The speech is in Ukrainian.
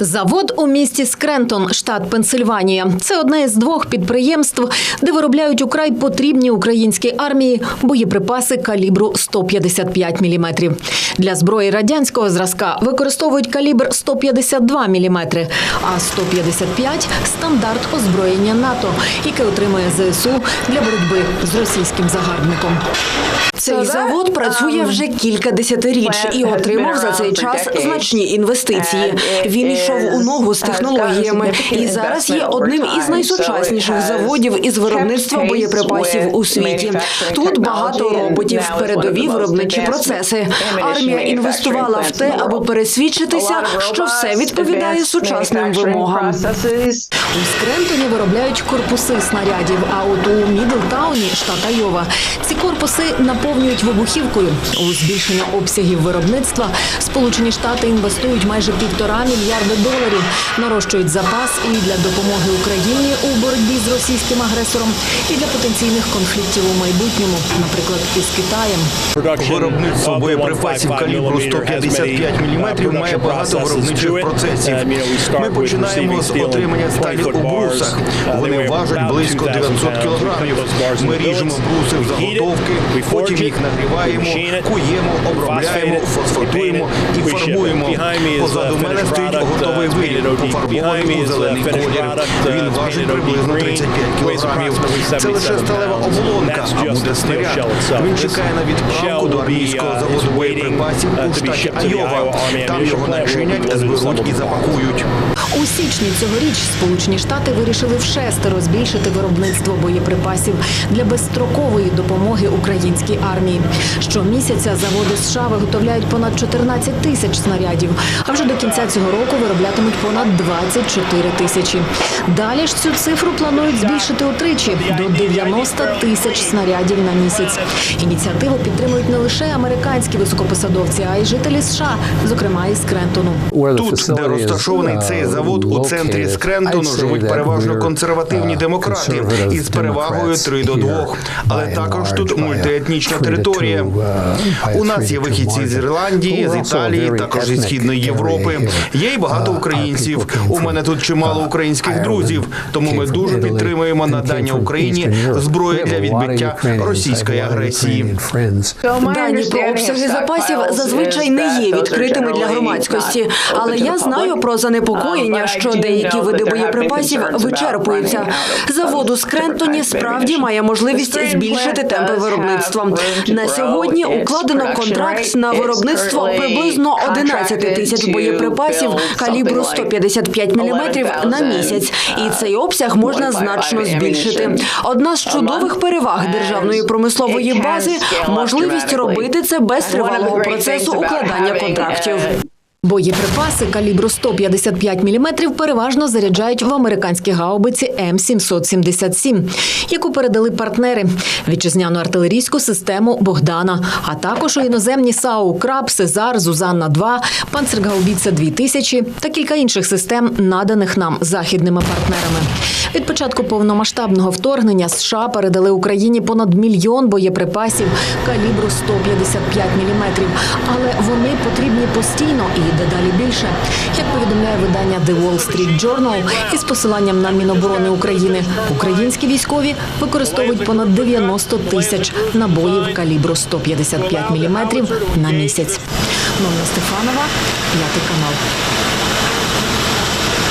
Завод у місті Скрентон, штат Пенсильванія. Це одне із двох підприємств, де виробляють украй потрібні українській армії боєприпаси калібру 155 мм. Для зброї радянського зразка використовують калібр 152 мм, а 155 – стандарт озброєння НАТО, яке отримує ЗСУ для боротьби з російським загарбником. Цей завод працює вже кілька десятиріч і отримав за цей час значні інвестиції. Він йшов у ногу з технологіями і зараз є одним із найсучасніших заводів із виробництва боєприпасів у світі. Тут багато роботів, передові виробничі процеси. Армія інвестувала в те, аби пересвідчитися, що все відповідає сучасним вимогам. У Скрентоні виробляють корпуси снарядів, а от у Мідлтауні, штат Айова, ці корпуси наповнюють вибухівкою. У збільшення обсягів виробництва Сполучені Штати інвестують майже півтора мільярди доларів, нарощують запас і для допомоги Україні у боротьбі з російським агресором, і для потенційних конфліктів у майбутньому, наприклад, із Китаєм. Виробництво боєприпасів калібру 155 мм має багато виробничих процесів. Ми починаємо з отримання сталі у брусах. Вони важать близько 900 кілограмів. Ми ріжемо бруси в заготовки, потім їх нагріваємо, куємо, обробляємо, фосфатуємо і фарбуємо. Позаду мене стоїть готовий виріб, пофарбований у зелений колір. Він важить приблизно 35 кілограмів. Це лише сталева оболонка, а буде снаряд. Він чекає на відправку до армійського заводу боєприпасів у штаті Айова. Там його начинять, зберуть і запакують. У січні цьогоріч Сполучені Штати вирішили вшестеро збільшити виробництво боєприпасів для безстрокової допомоги українській армії. Щомісяця заводи США виготовляють понад 14 тисяч снарядів, а вже до кінця цього року вироблятимуть понад 24 тисячі. Далі ж цю цифру планують збільшити утричі до 90 тисяч снарядів на місяць. Ініціативу підтримують не лише американські високопосадовці, а й жителі США, зокрема із Крентону. Тут, де розташований цей завод у центрі Скрентону, живуть переважно консервативні демократи із перевагою 3 до 2. Але також тут мультиетнічна територія. У нас є вихідці з Ірландії, з Італії, також зі східної Європи. Є й багато українців. У мене тут чимало українських друзів, тому ми дуже підтримуємо надання Україні зброї для відбиття російської агресії. Дані про обсяги запасів зазвичай не є відкритими для громадськості, але я знаю про занепокоєння, що деякі види боєприпасів вичерпуються. Завод у Скрентоні справді має можливість збільшити темпи виробництва. На сьогодні укладено контракт на виробництво приблизно 11 тисяч боєприпасів калібру 155 мм на місяць, і цей обсяг можна значно збільшити. Одна з чудових переваг державної промислової бази можливість робити це без тривалого процесу укладання контрактів. Боєприпаси калібру 155 мм переважно заряджають в американські гаубиці М777, яку передали партнери вітчизняну артилерійську систему Богдана, а також у іноземні САУ Краб, Сезар, Зузанна 2 Панцергаубіца 2000 та кілька інших систем, наданих нам західними партнерами. Від початку повномасштабного вторгнення США передали Україні понад мільйон боєприпасів калібру 155 мм, але вони потрібні постійно і дедалі більше. Як повідомляє видання The Wall Street Journal із посиланням на Міноборони України, українські військові використовують понад 90 тисяч набоїв калібру 155 мм на місяць. Нонна Стефанова, п'ятий канал.